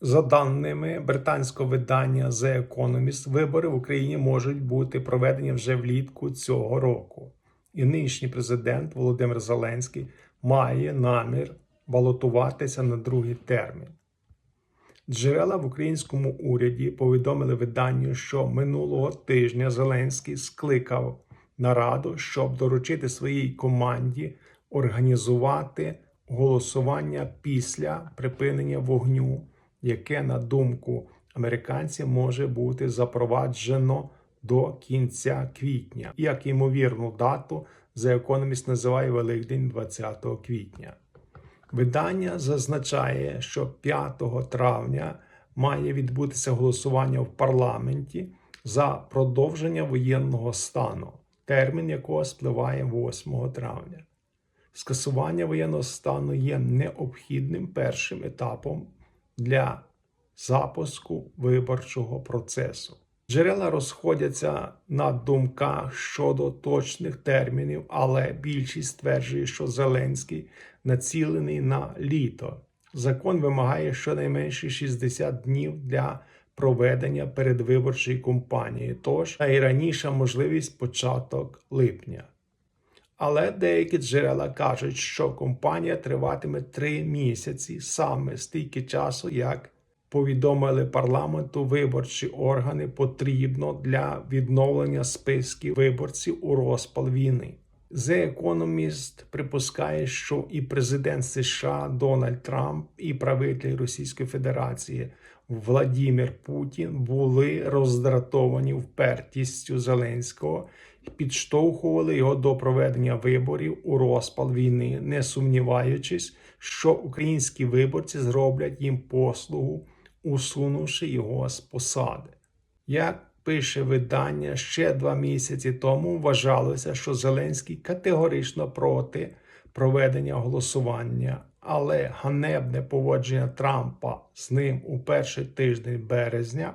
За даними британського видання The Economist, вибори в Україні можуть бути проведені вже влітку цього року. І нинішній президент Володимир Зеленський має намір балотуватися на другий термін. Джерела в українському уряді повідомили виданню, що минулого тижня Зеленський скликав нараду, щоб доручити своїй команді організувати голосування після припинення вогню, яке, на думку американців, може бути запроваджено до кінця квітня. Як ймовірну дату The Economist називає Великдень 20 квітня. Видання зазначає, що 5 травня має відбутися голосування в парламенті за продовження воєнного стану, термін якого спливає 8 травня. Скасування воєнного стану є необхідним першим етапом для запуску виборчого процесу. Джерела розходяться на думках щодо точних термінів, але більшість стверджує, що Зеленський націлений на літо. Закон вимагає щонайменше 60 днів для проведення передвиборчої кампанії, тож найраніша можливість початок липня. Але деякі джерела кажуть, що компанія триватиме три місяці саме стільки часу, як повідомили парламенту виборчі органи, потрібно для відновлення списків виборців у розпал війни. The Economist припускає, що і президент США Дональд Трамп, і правитель Російської Федерації Владімір Путін були роздратовані впертістю Зеленського і підштовхували його до проведення виборів у розпал війни, не сумніваючись, що українські виборці зроблять їм послугу, усунувши його з посади. Як пише видання, ще два місяці тому вважалося, що Зеленський категорично проти проведення голосування, але ганебне поводження Трампа з ним у перший тиждень березня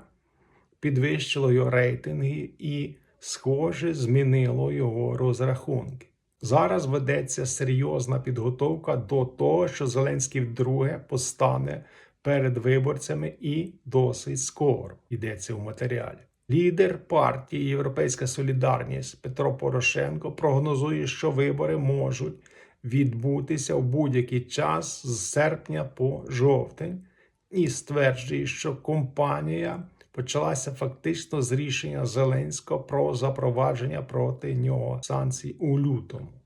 підвищило його рейтинги і, схоже, змінило його розрахунки. Зараз ведеться серйозна підготовка до того, що Зеленський вдруге постане перед виборцями і досить скоро йдеться в матеріалі. Лідер партії Європейська Солідарність Петро Порошенко прогнозує, що вибори можуть відбутися в будь-який час з серпня по жовтень, і стверджує, що компанія почалася фактично з рішення Зеленського про запровадження проти нього санкцій у лютому.